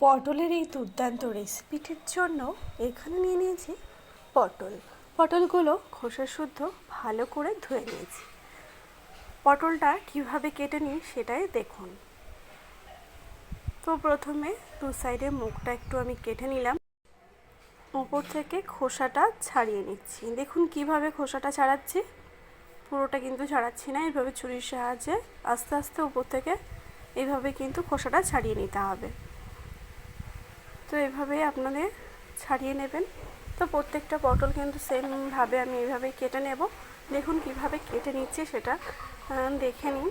পটলের এই দুর্দান্ত রেসিপিটির জন্য এখানে নিয়ে নিয়েছি পটল। পটলগুলো খোসা শুদ্ধ ভালো করে ধুয়ে নিয়েছি। পটলটা কীভাবে কেটে নিই সেটাই দেখুন। তো প্রথমে দু সাইডে মুখটা একটু আমি কেটে নিলাম। উপর থেকে খোসাটা ছাড়িয়ে নিচ্ছি। দেখুন কীভাবে খোসাটা ছাড়াচ্ছি। পুরোটা কিন্তু ছাড়াচ্ছি না এইভাবে ছুরির সাহায্যে আস্তে আস্তে উপর থেকে এইভাবে কিন্তু খোসাটা ছাড়িয়ে নিতে হবে। তো এভাবেই আপনাদের ছাড়িয়ে নেবেন। তো প্রত্যেকটা পটল কিন্তু সেমভাবে আমি এইভাবে কেটে নেব। দেখুন কীভাবে কেটে নিচ্ছি সেটা দেখে নিন।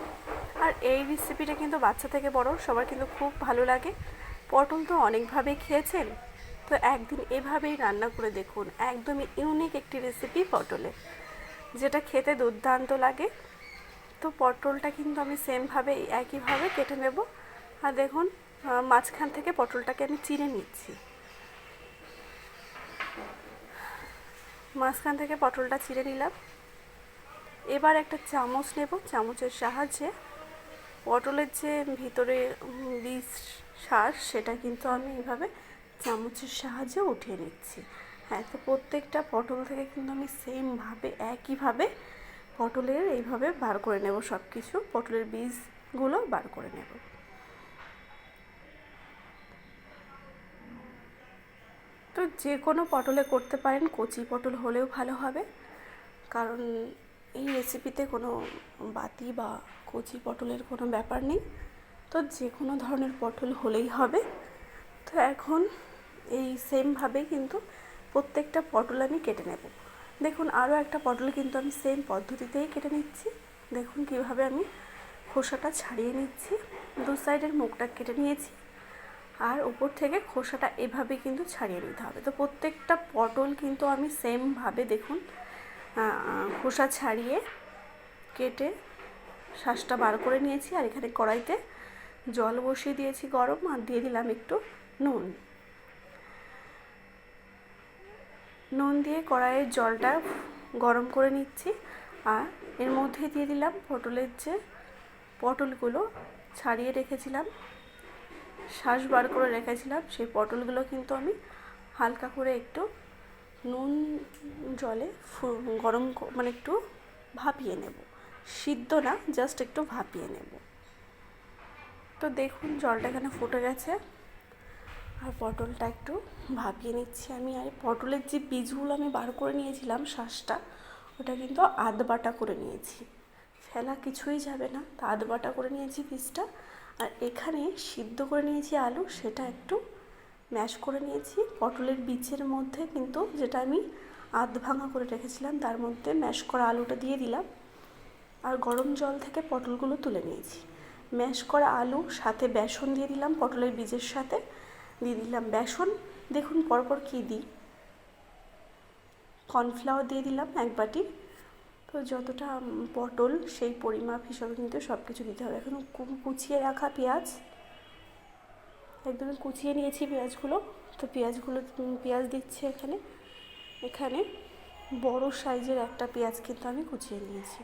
আর এই রেসিপিটা কিন্তু বাচ্চা থেকে বড়, সবার কিন্তু খুব ভালো লাগে। পটল তো অনেকভাবেই খেয়েছেন। তো একদিন এভাবেই রান্না করে দেখুন, একদমই ইউনিক একটি রেসিপি পটলের যেটা খেতে দুর্দান্ত লাগে। তো পটলটা কিন্তু আমি সেমভাবে একইভাবে কেটে নেব। আর দেখুন মাঝখান থেকে পটলটাকে আমি চিড়ে নিচ্ছি। মাঝখান থেকে পটলটা চিড়ে নিলাম। এবার একটা চামচ নেব, চামচের সাহায্যে পটলের যে ভিতরে বীজ শ্বাস সেটা কিন্তু আমি এইভাবে চামচের সাহায্যে উঠিয়ে নিচ্ছি। হ্যাঁ তো প্রত্যেকটা পটল থেকে কিন্তু আমি সেমভাবে একইভাবে পটলের এইভাবে বার করে নেব সব কিছু পটলের বীজগুলো বার করে নেব। তো যে কোনো পটলে করতে পারেন, কচি পটল হলেও ভালো হবে। কারণ এই রেসিপিতে কোনো বাতি বা কচি পটলের কোনো ব্যাপার নেই। তো যে কোনো ধরনের পটল হলেই হবে। তো এখন এই সেমভাবে কিন্তু প্রত্যেকটা পটল আমি কেটে নেব। দেখুন, আরও একটা পটল কিন্তু আমি সেম পদ্ধতিতেই কেটে নিচ্ছি। দেখুন কীভাবে আমি খোসাটা ছাড়িয়ে নিচ্ছি। দু সাইডের মুখটা কেটে নিয়েছি। আর উপর থেকে খোসাটা এভাবে কিন্তু ছাড়িয়ে নিতে হবে। তো প্রত্যেকটা পটল কিন্তু আমি সেমভাবে দেখুন খোসা ছাড়িয়ে কেটে শ্বাসটা বার করে নিয়েছি আর এখানে কড়াইতে জল বসিয়ে দিয়েছি গরম আর দিয়ে দিলাম একটু নুন। নুন দিয়ে কড়াইয়ের জলটা গরম করে নিচ্ছি আর এর মধ্যে দিয়ে দিলাম পটলের যে পটলগুলো, ছাড়িয়ে রেখেছিলাম। শ্বাস বার করে রেখেছিলাম, সেই পটলগুলো কিন্তু আমি হালকা করে একটু নুন জলে গরম মানে একটু ভাপিয়ে নেব। সিদ্ধ না, জাস্ট একটু ভাপিয়ে নেব। তো দেখুন, জলটা এখানে ফুটে গেছে। আর পটলটা একটু ভাপিয়ে নিচ্ছি আমি। আর পটলের যে বীজগুলো আমি বার করে নিয়েছিলাম শ্বাসটা, ওটা কিন্তু আধ বাটা করে নিয়েছি। ফেলা কিছুই যাবে না, তা আধ বাটা করে নিয়েছি বীজটা। আর এখানে সিদ্ধ করে নিয়েছি আলু, সেটা একটু ম্যাশ করে নিয়েছি। পটলের বীজের মধ্যে কিন্তু যেটা আমি আধ ভাঙা করে রেখেছিলাম, তার মধ্যে ম্যাশ করা আলুটা দিয়ে দিলাম। আর গরম জল থেকে পটলগুলো তুলে নিয়েছি। ম্যাশ করা আলু, সাথে বেসন দিয়ে দিলাম, পটলের বীজের সাথে দিয়ে দিলাম বেসন। দেখুন পরপর কী দিই। কর্নফ্লাওয়ার দিয়ে দিলাম এক বাটি। তো যতটা পটল সেই পরিমাপ হিসাবে কিন্তু সব কিছু দিতে হবে। এখন কুচিয়ে রাখা পেঁয়াজ। একদম কুচিয়ে নিয়েছি পেঁয়াজগুলো। তো পেঁয়াজগুলো পেঁয়াজ দিচ্ছি এখানে। এখানে বড় সাইজের একটা পেঁয়াজ কিন্তু আমি কুচিয়ে নিয়েছি।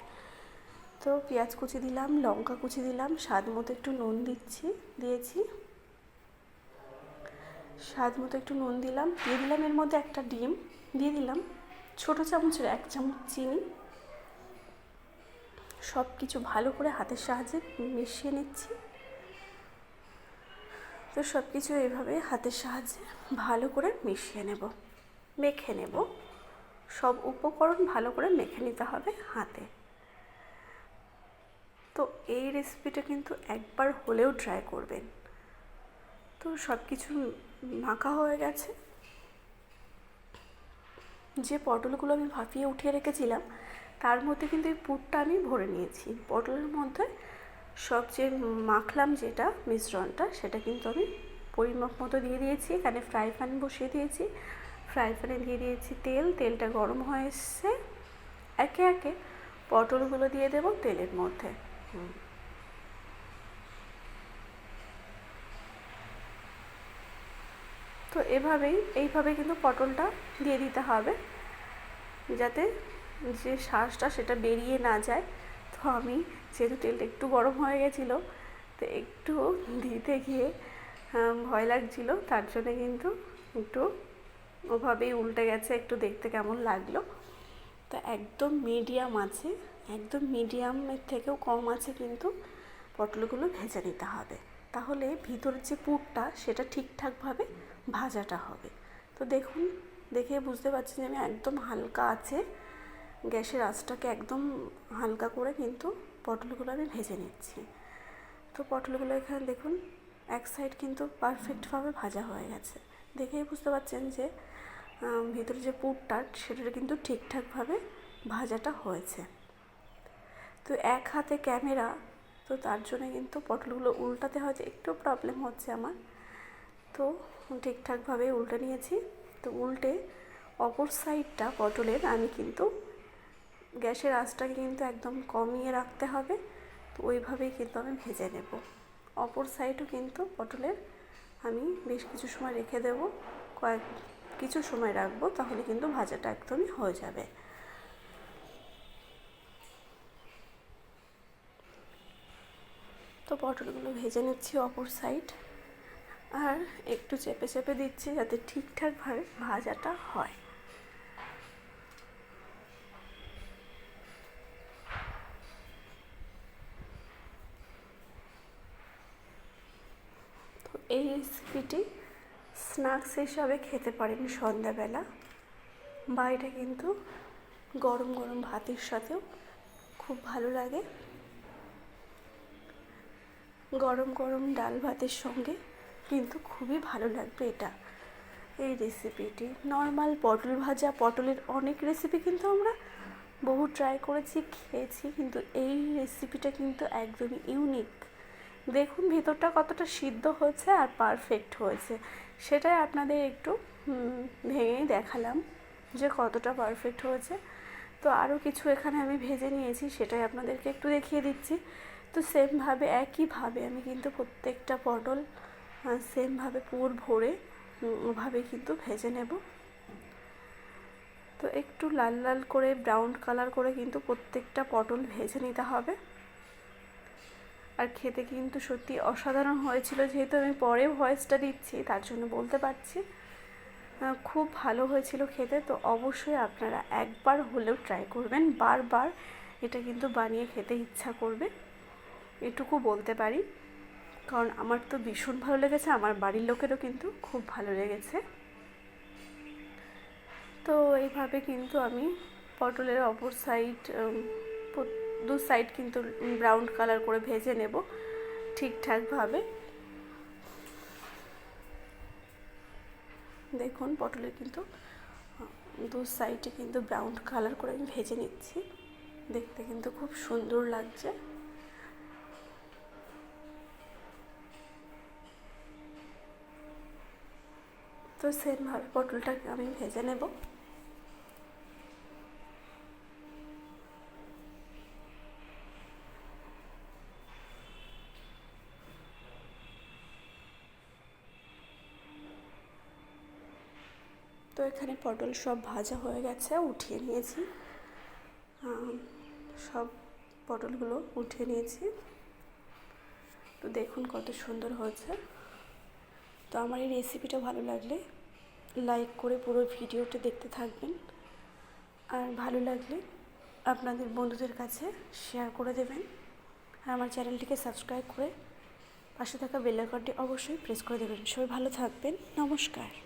তো পেঁয়াজ কুচি দিলাম, লঙ্কা কুচি দিলাম, স্বাদ মতো একটু নুন দিচ্ছি, দিয়েছি। স্বাদ মতো একটু নুন দিলাম, দিয়ে দিলাম এর মধ্যে একটা ডিম, দিয়ে দিলাম ছোটো চামচের এক চামচ চিনি। সব কিছু ভালো করে হাতের সাহায্যে মিশিয়ে নিচ্ছি। তো সব কিছু এইভাবে হাতের সাহায্যে ভালো করে মিশিয়ে নেব, মেখে নেব। সব উপকরণ ভালো করে মেখে নিতে হবে হাতে। তো এই রেসিপিটা কিন্তু একবার হলেও ট্রাই করবেন। তো সব কিছু মাখা হয়ে গেছে। যে পটলগুলো আমি ভাপিয়ে উঠিয়ে রেখেছিলাম তার মধ্যে কিন্তু এই পুরটা আমি ভরে নিয়েছি। পটলের মধ্যে সবচেয়ে মাখলাম যেটা, মিশ্রণটা, সেটা কিন্তু আমি পরিমাপ মতো দিয়ে দিয়েছি। এখানে ফ্রাই প্যান বসিয়ে দিয়েছি। ফ্রাই প্যানে দিয়ে দিয়েছি তেল। তেলটা গরম হয়ে এসছে। একে একে পটলগুলো দিয়ে দেবো তেলের মধ্যে। তো এভাবেই, এইভাবে কিন্তু পটলটা দিয়ে দিতে হবে। যাতে যে শ্বাসটা সেটা বেরিয়ে না যায়। তো আমি যেহেতু তেলটা একটু গরম হয়ে গেছিল, তো একটু দিতে গিয়ে ভয় লাগছিল। তার জন্য কিন্তু একটু ওভাবেই উল্টে গেছে, একটু দেখতে কেমন লাগল। তো একদম মিডিয়াম আছে, একদম মিডিয়ামের থেকেও কম আছে কিন্তু পটলগুলো ভেজে নিতে হবে। তাহলে ভিতরের যে পুরটা সেটা ঠিকঠাকভাবে ভাজাটা হবে। তো দেখুন, দেখে বুঝতে পারছি যে আমি একদম হালকা আছে। গ্যাসের আঁচটাকে একদম হালকা করে কিন্তু পটলগুলো আমি ভেজে নিচ্ছি। তো পটলগুলো এখানে দেখুন, এক সাইড কিন্তু পারফেক্টভাবে ভাজা হয়ে গেছে। দেখেই বুঝতে পারছেন যে ভিতরে যে পুরটা সেটা কিন্তু ঠিকঠাকভাবে ভাজাটা হয়েছে। তো এক হাতে ক্যামেরা তো তার জন্য কিন্তু পটলগুলো উল্টাতে হয়তো একটু প্রবলেম হচ্ছে আমার। তো ঠিকঠাকভাবে উল্টে নিয়েছি। তো উল্টে অপর সাইডটা পটলের আমি কিন্তু গ্যাসের আঁচটাকে কিন্তু একদম কমিয়ে রাখতে হবে। তো ওইভাবেই কিন্তু আমি ভেজে নেব। অপর সাইডও কিন্তু পটলের আমি বেশ কিছু সময় রেখে দেব। কয়েক কিছু সময় রাখব, তাহলে কিন্তু ভাজাটা একদমই হয়ে যাবে। তো পটলগুলো ভেজে নিচ্ছি অপর সাইড। আর একটু চেপে চেপে দিচ্ছি যাতে ঠিকঠাকভাবে ভাজাটা হয়। এই রেসিপিটি স্ন্যাক্স হিসাবে খেতে পারেন সন্ধ্যাবেলা বা এটা কিন্তু গরম গরম ভাতের সাথেও খুব ভালো লাগে। গরম গরম ডাল ভাতের সঙ্গে কিন্তু খুবই ভালো লাগবে এটা, এই রেসিপিটি নর্মাল পটল ভাজা, পটলের অনেক রেসিপি কিন্তু আমরা বহু ট্রাই করেছি, খেয়েছি, কিন্তু এই রেসিপিটা কিন্তু একদমই ইউনিক দেখুন, ভিতরটা কতটা সিদ্ধ হয়েছে আর পারফেক্ট হয়েছে। সেটাই আপনাদের একটু ভেঙেই দেখালাম যে কতটা পারফেক্ট হয়েছে। তো আরও কিছু এখানে আমি ভেজে নিয়েছি, সেটাই আপনাদেরকে একটু দেখিয়ে দিচ্ছি। তো সেমভাবে একইভাবে আমি কিন্তু প্রত্যেকটা পটল সেমভাবে পুর ভরে ওভাবে কিন্তু ভেজে নেব। তো একটু লাল লাল করে ব্রাউন কালার করে কিন্তু প্রত্যেকটা পটল ভেজে নিতে হবে। আর খেতে কিন্তু সত্যি অসাধারণ হয়েছিল, যেহেতু আমি পরে ভয়েসটা দিচ্ছি, তার জন্য বলতে পারছি। খুব ভালো হয়েছিল খেতে, তো অবশ্যই আপনারা একবার হলেও ট্রাই করবেন, বারবার এটা কিন্তু বানিয়ে খেতে ইচ্ছা করবে, এটুকু বলতে পারি। কারণ আমার তো ভীষণ ভালো লেগেছে, আমার বাড়ির লোকেরও কিন্তু খুব ভালো লেগেছে। তো এইভাবে কিন্তু আমি পটলের অপর সাইড দু সাইড কিন্তু ব্রাউন কালার করে ভেজে নেব, ঠিকঠাকভাবে। দেখুন, পটলের কিন্তু দু সাইডে কিন্তু ব্রাউন কালার করে আমি ভেজে নিচ্ছি। দেখতে কিন্তু খুব সুন্দর লাগছে। তো সেমভাবে পটলটাকে আমি ভেজে নেব। তো এখানে পটল সব ভাজা হয়ে গেছে, উঠিয়ে নিয়েছি। সব পটলগুলো উঠিয়ে নিয়েছি। তো দেখুন কত সুন্দর হয়েছে। তো আমার এই রেসিপিটা ভালো লাগলে লাইক করে পুরো ভিডিওটা দেখতে থাকবেন। আর ভালো লাগলে আপনাদের বন্ধুদের কাছে শেয়ার করে দেবেন। আর আমার চ্যানেলটিকে সাবস্ক্রাইব করে পাশে থাকা বেল আইকনটি অবশ্যই প্রেস করে দেবেন। সবাই ভালো থাকবেন। নমস্কার।